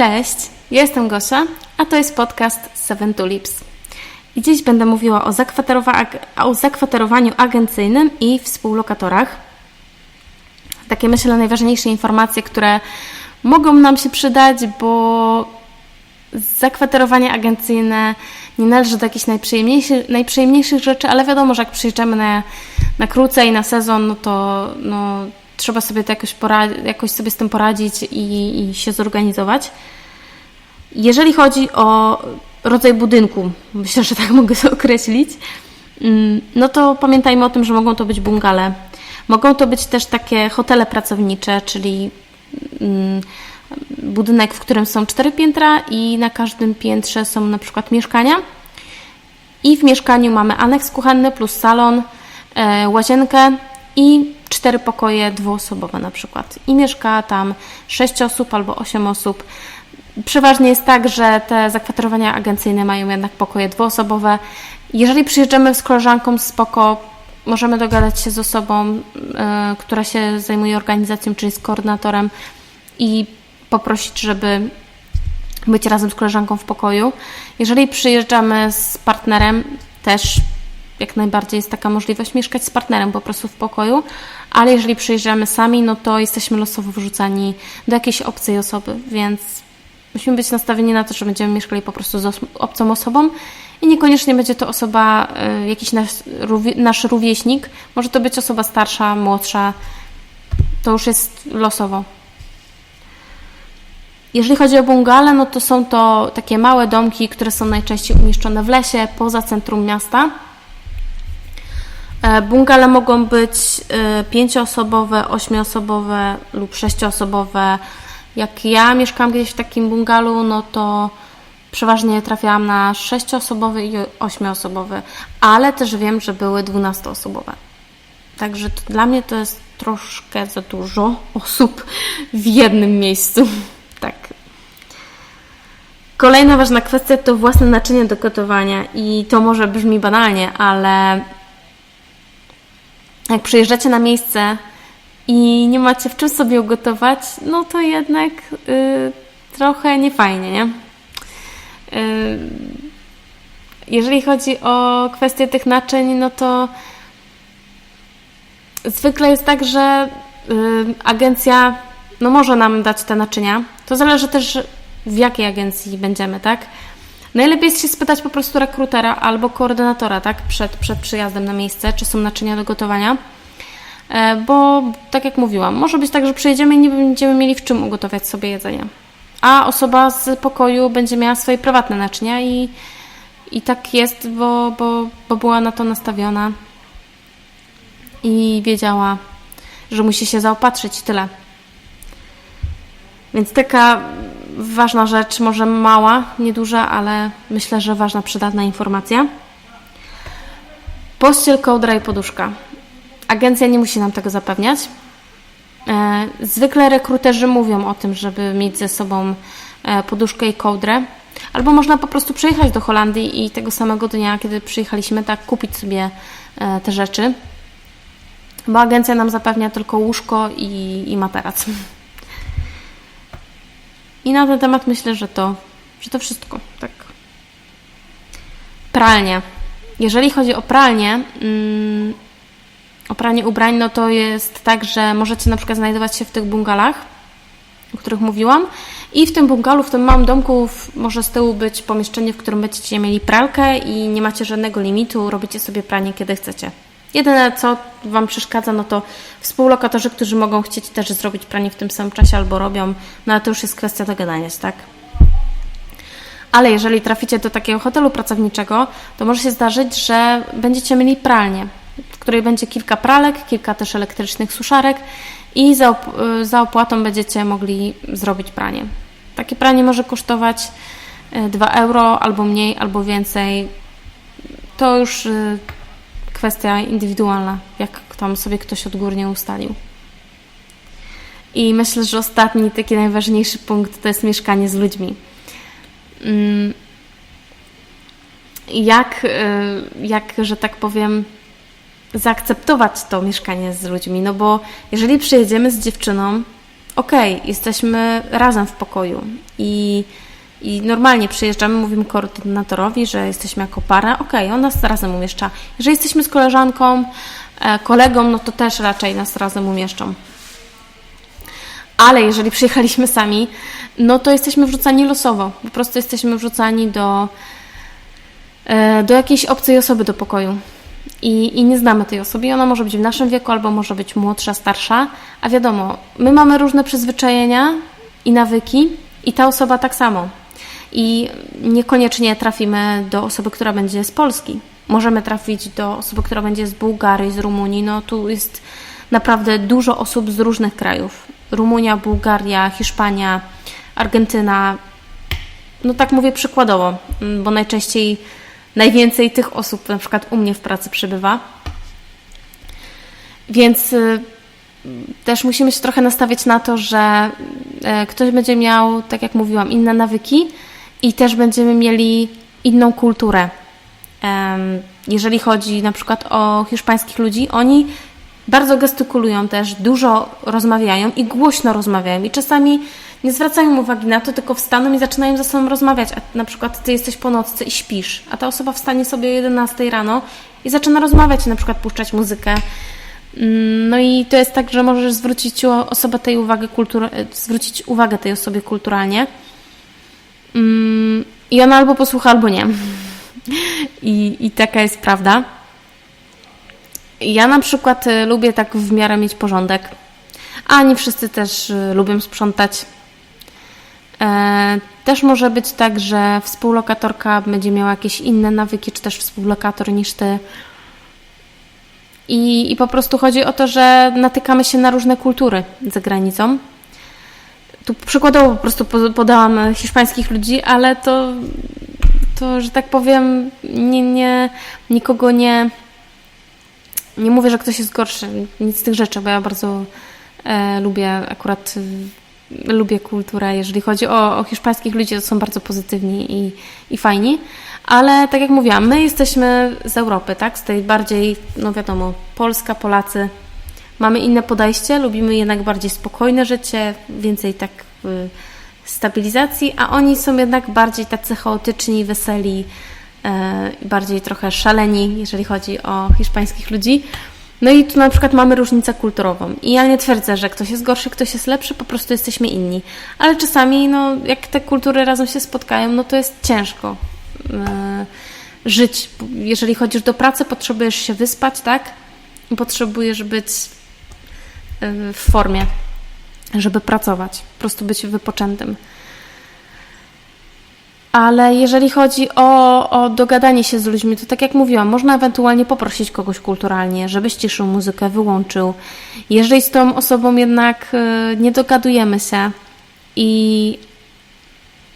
Cześć, jestem Gosia, a to jest podcast Seven Tulips. I dziś będę mówiła o, o zakwaterowaniu agencyjnym i współlokatorach. Takie myślę najważniejsze informacje, które mogą nam się przydać, bo zakwaterowanie agencyjne nie należy do jakichś najprzyjemniejszych, najprzyjemniejszych rzeczy, ale wiadomo, że jak przyjeżdżamy na, na krócej, na sezon, no to no, trzeba sobie to jakoś, jakoś sobie z tym poradzić i, i się zorganizować. Jeżeli chodzi o rodzaj budynku, myślę, że tak mogę to określić, mm, no to pamiętajmy o tym, że mogą to być bungale. Mogą to być też takie hotele pracownicze, czyli mm, budynek, w którym są cztery piętra i na każdym piętrze są na przykład mieszkania. I w mieszkaniu mamy aneks kuchenny plus salon, e, łazienkę i cztery pokoje dwuosobowe na przykład. I mieszka tam sześć osób albo osiem osób. Przeważnie jest tak, że te zakwaterowania agencyjne mają jednak pokoje dwuosobowe. Jeżeli przyjeżdżamy z koleżanką spoko, możemy dogadać się z osobą, y, która się zajmuje organizacją, czyli z koordynatorem i poprosić, żeby być razem z koleżanką w pokoju. Jeżeli przyjeżdżamy z partnerem, też jak najbardziej jest taka możliwość mieszkać z partnerem po prostu w pokoju, ale jeżeli przyjeżdżamy sami, no to jesteśmy losowo wrzucani do jakiejś obcej osoby, więc musimy być nastawieni na to, że będziemy mieszkali po prostu z obcą osobą i niekoniecznie będzie to osoba, y, jakiś nasz, nasz rówieśnik, może to być osoba starsza, młodsza, to już jest losowo. Jeżeli chodzi o bungale, no to są to takie małe domki, które są najczęściej umieszczone w lesie, poza centrum miasta. E, bungale mogą być e, pięcioosobowe, ośmioosobowe lub sześcioosobowe. Jak ja mieszkałam gdzieś w takim bungalu, no to przeważnie trafiałam na sześcioosobowy i ośmioosobowy, ale też wiem, że były dwunastoosobowe. Także dla mnie to jest troszkę za dużo osób w jednym miejscu. Tak. Kolejna ważna kwestia to własne naczynie do gotowania i to może brzmi banalnie, ale jak przyjeżdżacie na miejsce i nie macie w czym sobie ugotować, no to jednak y, trochę niefajnie, nie? Y, jeżeli chodzi o kwestię tych naczyń, no to zwykle jest tak, że y, agencja no może nam dać te naczynia. To zależy też w jakiej agencji będziemy, tak? Najlepiej jest się spytać po prostu rekrutera albo koordynatora, tak, przed, przed przyjazdem na miejsce, czy są naczynia do gotowania. E, bo, tak jak mówiłam, może być tak, że przyjedziemy i nie będziemy mieli w czym ugotować sobie jedzenie. A osoba z pokoju będzie miała swoje prywatne naczynia i, i tak jest, bo, bo, bo była na to nastawiona i wiedziała, że musi się zaopatrzyć tyle. Więc taka ważna rzecz, może mała, nieduża, ale myślę, że ważna, przydatna informacja. Pościel, kołdra i poduszka. Agencja nie musi nam tego zapewniać. E, zwykle rekruterzy mówią o tym, żeby mieć ze sobą e, poduszkę i kołdrę. Albo można po prostu przyjechać do Holandii i tego samego dnia, kiedy przyjechaliśmy, tak kupić sobie e, te rzeczy. Bo agencja nam zapewnia tylko łóżko i, i materac. I na ten temat myślę, że to, że to wszystko. Tak. Pralnia. Jeżeli chodzi o pralnię, mm, o pranie ubrań, no to jest tak, że możecie na przykład znajdować się w tych bungalach, o których mówiłam. I w tym bungalu, w tym małym domku może z tyłu być pomieszczenie, w którym będziecie mieli pralkę i nie macie żadnego limitu, robicie sobie pranie kiedy chcecie. Jedyne, co Wam przeszkadza, no to współlokatorzy, którzy mogą chcieć też zrobić pranie w tym samym czasie albo robią, no ale to już jest kwestia dogadania się, tak? Ale jeżeli traficie do takiego hotelu pracowniczego, to może się zdarzyć, że będziecie mieli pralnię, w której będzie kilka pralek, kilka też elektrycznych suszarek i za, op za opłatą będziecie mogli zrobić pranie. Takie pranie może kosztować 2 e, euro, albo mniej, albo więcej. To już e, kwestia indywidualna, jak tam sobie ktoś odgórnie ustalił. I myślę, że ostatni, taki najważniejszy punkt to jest mieszkanie z ludźmi. Mm, jak, y, jak że tak powiem, zaakceptować to mieszkanie z ludźmi, no bo jeżeli przyjedziemy z dziewczyną, okej, okay, jesteśmy razem w pokoju i, i normalnie przyjeżdżamy, mówimy koordynatorowi, że jesteśmy jako para, okej, okay, on nas razem umieszcza. Jeżeli jesteśmy z koleżanką, e, kolegą, no to też raczej nas razem umieszczą. Ale jeżeli przyjechaliśmy sami, no to jesteśmy wrzucani losowo. Po prostu jesteśmy wrzucani do, e, do jakiejś obcej osoby do pokoju. I, I nie znamy tej osoby. I ona może być w naszym wieku, albo może być młodsza, starsza. A wiadomo, my mamy różne przyzwyczajenia i nawyki, i ta osoba tak samo. I niekoniecznie trafimy do osoby, która będzie z Polski. Możemy trafić do osoby, która będzie z Bułgarii, z Rumunii. No tu jest naprawdę dużo osób z różnych krajów. Rumunia, Bułgaria, Hiszpania, Argentyna. No tak mówię przykładowo, mm, bo najczęściej najwięcej tych osób na przykład u mnie w pracy przebywa. Więc y, też musimy się trochę nastawić na to, że e, ktoś będzie miał, tak jak mówiłam, inne nawyki i też będziemy mieli inną kulturę. Jeżeli chodzi na przykład o hiszpańskich ludzi, oni bardzo gestykulują też, dużo rozmawiają i głośno rozmawiają i czasami nie zwracają uwagi na to, tylko wstaną i zaczynają ze sobą rozmawiać. A na przykład ty jesteś po nocce i śpisz, a ta osoba wstanie sobie o 11 rano i zaczyna rozmawiać, na przykład puszczać muzykę. Mm, no i to jest tak, że możesz zwrócić osobę tej uwagę kultur... zwrócić uwagę tej osobie kulturalnie. Mm, I ona albo posłucha, albo nie. I, I taka jest prawda. Ja na przykład y, lubię tak w miarę mieć porządek, a nie wszyscy też y, lubią sprzątać. E, też może być tak, że współlokatorka będzie miała jakieś inne nawyki, czy też współlokator niż ty. I, I po prostu chodzi o to, że natykamy się na różne kultury za granicą. Tu przykładowo po prostu podałam hiszpańskich ludzi, ale to, to że tak powiem, nie, nie, nikogo nie nie mówię, że ktoś jest gorszy, nic z tych rzeczy, bo ja bardzo e, lubię akurat e, lubię kulturę. Jeżeli chodzi o, o hiszpańskich ludzi, to są bardzo pozytywni i, i fajni. Ale tak jak mówiłam, my jesteśmy z Europy, tak? Z tej bardziej, no wiadomo, Polska, Polacy. Mamy inne podejście, lubimy jednak bardziej spokojne życie, więcej tak y, stabilizacji, a oni są jednak bardziej tacy chaotyczni, weseli, E, bardziej trochę szaleni, jeżeli chodzi o hiszpańskich ludzi. No i tu na przykład mamy różnicę kulturową. I ja nie twierdzę, że ktoś jest gorszy, ktoś jest lepszy, po prostu jesteśmy inni. Ale czasami, no, jak te kultury razem się spotkają, no to jest ciężko e, żyć. Jeżeli chodzisz do pracy, potrzebujesz się wyspać, tak? Potrzebujesz być w formie, żeby pracować, po prostu być wypoczętym. Ale jeżeli chodzi o, o dogadanie się z ludźmi, to tak jak mówiłam, można ewentualnie poprosić kogoś kulturalnie, żeby ściszył muzykę, wyłączył. Jeżeli z tą osobą jednak y, nie dogadujemy się i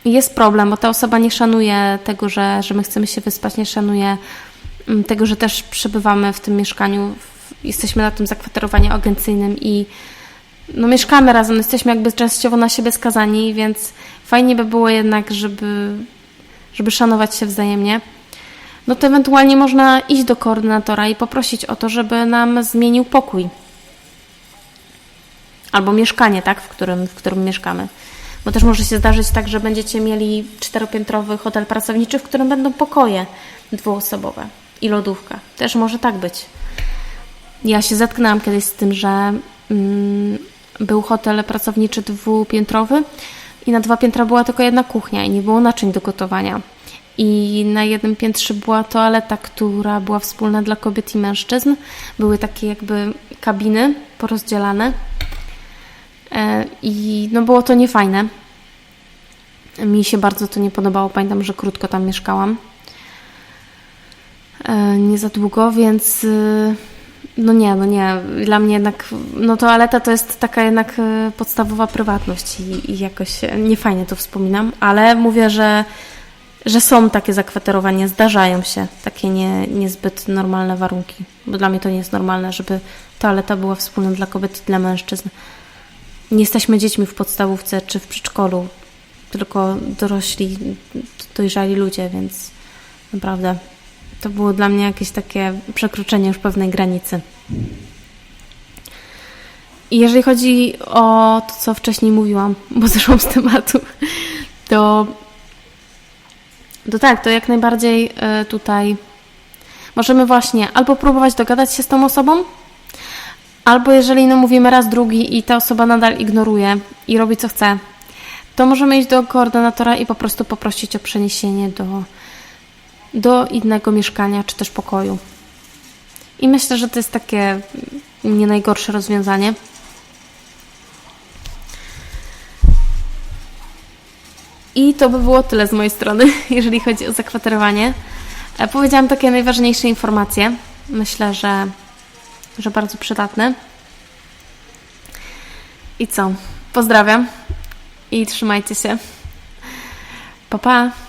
jest problem, bo ta osoba nie szanuje tego, że, że my chcemy się wyspać, nie szanuje mm, tego, że też przebywamy w tym mieszkaniu, jesteśmy na tym zakwaterowaniu agencyjnym i no, mieszkamy razem, jesteśmy jakby częściowo na siebie skazani, więc fajnie by było jednak, żeby, żeby szanować się wzajemnie. No to ewentualnie można iść do koordynatora i poprosić o to, żeby nam zmienił pokój. Albo mieszkanie, tak, w którym, w którym mieszkamy. Bo też może się zdarzyć tak, że będziecie mieli czteropiętrowy hotel pracowniczy, w którym będą pokoje dwuosobowe i lodówka. Też może tak być. Ja się zetknęłam kiedyś z tym, że mm, był hotel pracowniczy dwupiętrowy i na dwa piętra była tylko jedna kuchnia i nie było naczyń do gotowania. I na jednym piętrze była toaleta, która była wspólna dla kobiet i mężczyzn. Były takie jakby kabiny porozdzielane. E, I no było to niefajne. Mi się bardzo to nie podobało. Pamiętam, że krótko tam mieszkałam. E, nie za długo, więc y, no nie, no nie. Dla mnie jednak, no toaleta to jest taka jednak e, podstawowa prywatność i, i jakoś niefajnie to wspominam, ale mówię, że, że są takie zakwaterowania, zdarzają się takie nie, niezbyt normalne warunki, bo dla mnie to nie jest normalne, żeby toaleta była wspólna dla kobiet i dla mężczyzn. Nie jesteśmy dziećmi w podstawówce czy w przedszkolu, tylko dorośli, dojrzali ludzie, więc naprawdę to było dla mnie jakieś takie przekroczenie już pewnej granicy. I jeżeli chodzi o to, co wcześniej mówiłam, bo zeszłam z tematu, to, to tak, to jak najbardziej y, tutaj możemy właśnie albo próbować dogadać się z tą osobą, albo jeżeli no mówimy raz, drugi i ta osoba nadal ignoruje i robi co chce, to możemy iść do koordynatora i po prostu poprosić o przeniesienie do, do innego mieszkania czy też pokoju. I myślę, że to jest takie nie najgorsze rozwiązanie. I to by było tyle z mojej strony, jeżeli chodzi o zakwaterowanie. E, Powiedziałam takie najważniejsze informacje. Myślę, że, że bardzo przydatne. I co? Pozdrawiam i trzymajcie się. Pa, pa.